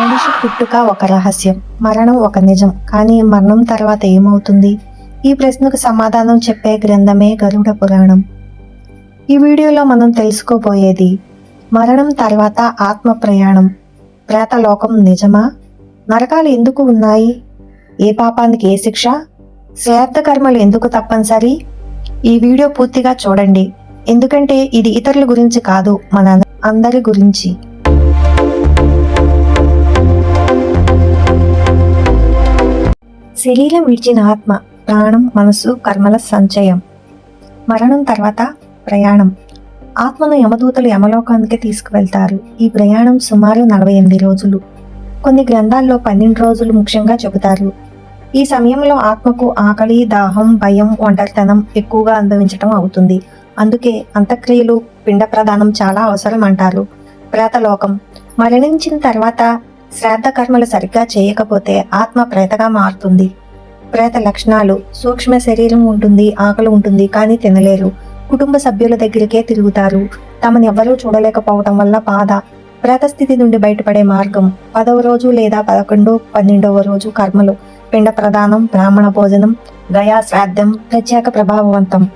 మనిషి పుట్టుక ఒక రహస్యం మరణం ఒక నిజం. కానీ మరణం తర్వాత ఏమవుతుంది? ఈ ప్రశ్నకు సమాధానం చెప్పే గ్రంథమే గరుడ పురాణం. ఈ వీడియోలో మనం తెలుసుకోబోయేది మరణం తర్వాత ఆత్మ ప్రయాణం. ప్రేతలోకం నిజమా? నరకాలు ఎందుకు ఉన్నాయి? ఏ పాపానికి ఏ శిక్ష? శ్రాద్ధ కర్మలు ఎందుకు తప్పనిసరి? ఈ వీడియో పూర్తిగా చూడండి. ఎందుకంటే ఇది ఇతరుల గురించి కాదు మన అందరి గురించి. శరీరం విడిచిన ఆత్మ ప్రాణం మనసు కర్మల సంచయం. మరణం తర్వాత ప్రయాణం. ఆత్మను యమదూతలు యమలోకానికి తీసుకువెళ్తారు. ఈ ప్రయాణం సుమారు నలభై ఎనిమిది రోజులు. కొన్ని గ్రంథాల్లో పన్నెండు రోజులు ముఖ్యంగా చెబుతారు. ఈ సమయంలో ఆత్మకు ఆకలి దాహం భయం ఒంటరితనం ఎక్కువగా అనుభవించటం అవుతుంది. అందుకే అంత్యక్రియలు పిండ ప్రదానం చాలా అవసరం అంటారు ప్రేతలోకం. మరణించిన తర్వాత శ్రాద్ధ కర్మలు సరిగ్గా చేయకపోతే ఆత్మ ప్రేతగా మారుతుంది. ప్రేత లక్షణాలు సూక్ష్మ శరీరం ఉంటుంది ఆకలి ఉంటుంది కానీ తినలేరు. కుటుంబ సభ్యుల దగ్గరికే తిరుగుతారు. తమని ఎవ్వరూ చూడలేకపోవటం వల్ల బాధ. ప్రేత స్థితి నుండి బయటపడే మార్గం. పదవ రోజు లేదా పదకొండు పన్నెండవ రోజు కర్మలు. పిండ ప్రదానం బ్రాహ్మణ భోజనం గయా శ్రాద్ధం ప్రత్యేక ప్రభావవంతం.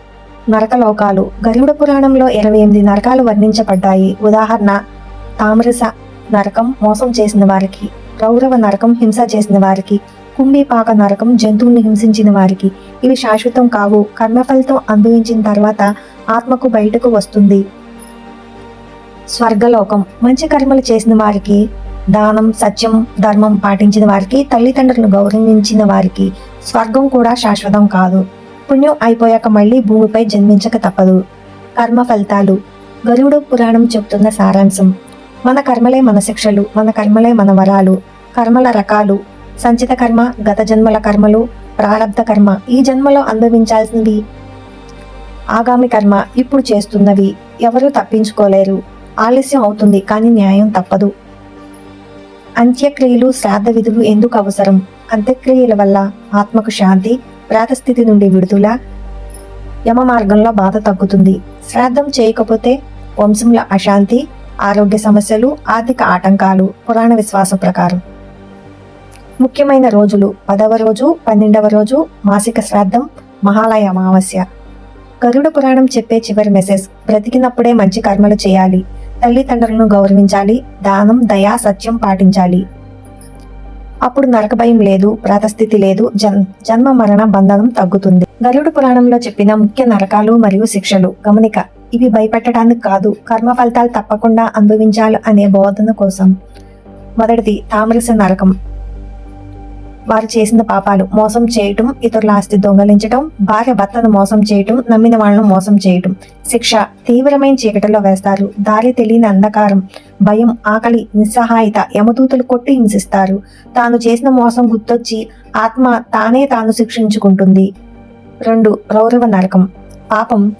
నరకలోకాలు గరుడ పురాణంలో ఇరవై ఎనిమిది నరకాలు వర్ణించబడ్డాయి. ఉదాహరణ తామరస నరకం మోసం చేసిన వారికి రౌరవ నరకం హింస చేసిన వారికి కుంభీపాక నరకం జంతువుని హింసించిన వారికి ఇవి శాశ్వతం కావు కర్మఫలితం అనుభవించిన తర్వాత ఆత్మకు బయటకు వస్తుంది. స్వర్గలోకం మంచి కర్మలు చేసిన వారికి దానం సత్యం ధర్మం పాటించిన వారికి తల్లిదండ్రులను గౌరవించిన వారికి స్వర్గం కూడా శాశ్వతం కాదు. పుణ్యం అయిపోయాక మళ్ళీ భూమిపై జన్మించక తప్పదు. కర్మ ఫలితాలు గరుడ పురాణం చెప్తున్న సారాంశం. మన కర్మలే మన శిక్షలు మన కర్మలే మన వరాలు కర్మల రకాలు సంచిత కర్మ గత జన్మల కర్మలు ప్రారంధ కర్మ ఈ జన్మలో అనుభవించాల్సినవి. ఆగామి కర్మ ఇప్పుడు చేస్తున్నవి ఎవరూ తప్పించుకోలేరు ఆలస్యం అవుతుంది కానీ న్యాయం తప్పదు. అంత్యక్రియలు శ్రాద్ధ విధులు ఎందుకు అవసరం? అంత్యక్రియల వల్ల ఆత్మకు శాంతి ప్రాతస్థితి నుండి విడుదల యమ మార్గంలో బాధ తగ్గుతుంది. శ్రాద్ధం చేయకపోతే వంశంలో అశాంతి ఆరోగ్య సమస్యలు ఆర్థిక ఆటంకాలు పురాణ విశ్వాసం ప్రకారం. ముఖ్యమైన రోజులు పదవ రోజు పన్నెండవ రోజు మాసిక శ్రాద్ధం మహాలయ అమావాస్య. గరుడ పురాణం చెప్పే చివరి మెసేజ్ బ్రతికినప్పుడే మంచి కర్మలు చేయాలి తల్లిదండ్రులను గౌరవించాలి దానం దయా సత్యం పాటించాలి. అప్పుడు నరక భయం లేదు ప్రాతస్థితి లేదు జన్ జన్మ మరణ బంధనం తగ్గుతుంది. గరుడు పురాణంలో చెప్పిన ముఖ్య నరకాలు మరియు శిక్షలు గమనిక. ఇవి భయపెట్టడానికి కాదు కర్మ ఫలితాలు తప్పకుండా అనుభవించాలి అనే బోధన కోసం. మొదటిది తామరస నరకం. వారు చేసిన పాపాలు మోసం చేయటం ఇతరుల ఆస్తి దొంగలించటం భార్య భర్తను మోసం చేయటం నమ్మిన వాళ్ళను మోసం చేయటం. శిక్ష తీవ్రమైన చీకటిలో వేస్తారు. దారి తెలియని అంధకారం భయం ఆకలి నిస్సహాయత యమదూతలు కొట్టి హింసిస్తారు. తాను చేసిన మోసం గుర్తొచ్చి ఆత్మ తానే తాను శిక్షించుకుంటుంది. రెండు రౌరవ నరకం. పాపం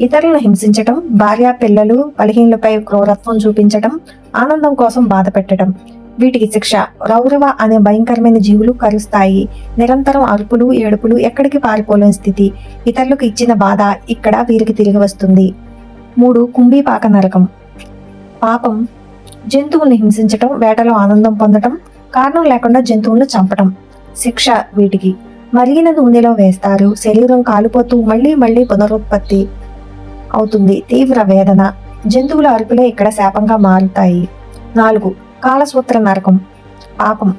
ఇతరులను హింసించటం భార్య పిల్లలు బలహీనులపై క్రూరత్వం చూపించటం ఆనందం కోసం బాధ పెట్టడం వీటికి శిక్ష రౌరవ అనే భయంకరమైన జీవులు కరుస్తాయి. నిరంతరం అరుపులు ఏడుపులు ఎక్కడికి పారిపోలేని స్థితి. ఇతరులకు ఇచ్చిన బాధ ఇక్కడ వీరికి తిరిగి వస్తుంది. మూడు కుంభీపాక నరకం. పాపం జంతువుల్ని హింసించటం వేటలో ఆనందం పొందటం కారణం లేకుండా జంతువులను చంపటం. శిక్ష వీటికి. మరిగిన నూనెలో వేస్తారు. శరీరం కాలిపోతూ మళ్ళీ మళ్ళీ పునరుత్పత్తి. అవుతుంది. తీవ్ర వేదన. జంతువుల అరుపులే ఇక్కడ శాపంగా మారుతాయి. నాలుగు కాలసూత్ర నరకం. పాపం.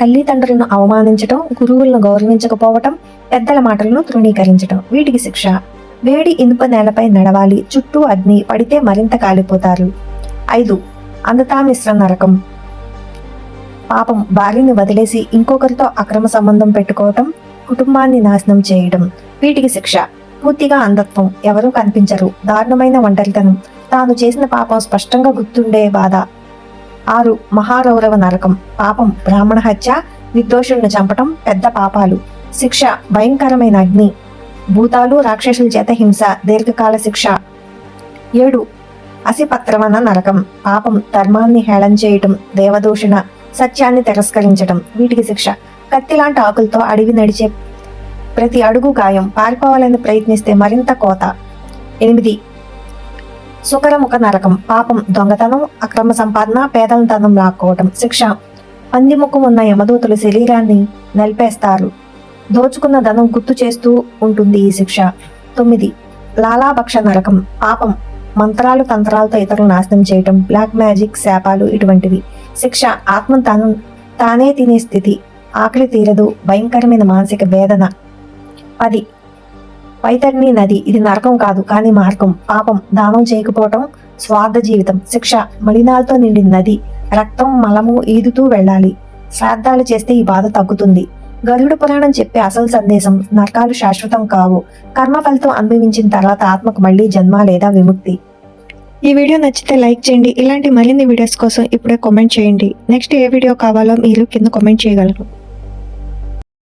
తల్లిదండ్రులను అవమానించటం గురువులను గౌరవించకపోవటం పెద్దల మాటలను తృణీకరించటం. వీటికి శిక్ష. వేడి ఇనుప నేలపై నడవాలి. చుట్టూ అగ్ని పడితే మరింత కాలిపోతారు. ఐదు అందతామిశ్ర నరకం. పాపం. భార్యని వదిలేసి ఇంకొకరితో అక్రమ సంబంధం పెట్టుకోవటం కుటుంబాన్ని నాశనం చేయడం వీటికి శిక్ష. పూర్తిగా అంధత్వం. ఎవరూ కనిపించరు. దారుణమైన ఒంటరితనం. తాను చేసిన పాపం స్పష్టంగా గుర్తుండే బాధ. ఆరు మహారౌరవ నరకం. పాపం బ్రాహ్మణ హత్య నిర్దోషులను చంపటం పెద్ద పాపాలు. శిక్ష భయంకరమైన అగ్ని. భూతాలు రాక్షసుల చేత హింస దీర్ఘకాల శిక్ష. ఏడు అసిపత్రవన నరకం. పాపం ధర్మాన్ని హేళన చేయటం దేవదూషణ సత్యాన్ని తిరస్కరించటం. వీటికి శిక్ష. కత్తిలాంటి ఆకులతో అడవి నడిచే ప్రతి అడుగు గాయం పారిపోవాలని ప్రయత్నిస్తే మరింత కోత. ఎనిమిది. సుకరముఖ నరకం పాపం దొంగతనం అక్రమ సంపాదన పేదలతనం లాక్కోవటం శిక్ష. పందిముఖం ఉన్న యమదూతుల శరీరాన్ని నలిపేస్తారు. దోచుకున్న ధనం గుర్తు చేస్తూ ఉంటుంది ఈ శిక్ష. తొమ్మిది. లాలాభక్ష నరకం పాపం. మంత్రాలు తంత్రాలతో ఇతరులు నాశనం చేయటం బ్లాక్ మ్యాజిక్ శాపాలు ఇటువంటివి. శిక్ష ఆత్మ తాను తానే తినే స్థితి. ఆకలి తీరదు భయంకరమైన మానసిక వేదన. పది వైతరిణి నది. ఇది నరకం కాదు కానీ మార్గం. పాపం. దానం చేయకపోవటం స్వార్థ జీవితం. శిక్ష. మలినాలతో నిండిన నది. రక్తం మలము ఈదుతూ వెళ్ళాలి. శ్రాద్ధాలు చేస్తే ఈ బాధ తగ్గుతుంది. గరుడు పురాణం చెప్పే అసలు సందేశం నరకాలు శాశ్వతం కావు. కర్మ ఫలితం అనుభవించిన తర్వాత ఆత్మకు మళ్ళీ జన్మ లేదా విముక్తి. ఈ వీడియో నచ్చితే లైక్ చేయండి. ఇలాంటి మరిన్ని వీడియోస్ కోసం ఇప్పుడే కామెంట్ చేయండి. నెక్స్ట్ ఏ వీడియో కావాలో మీరు కింద కామెంట్ చేయగలరు.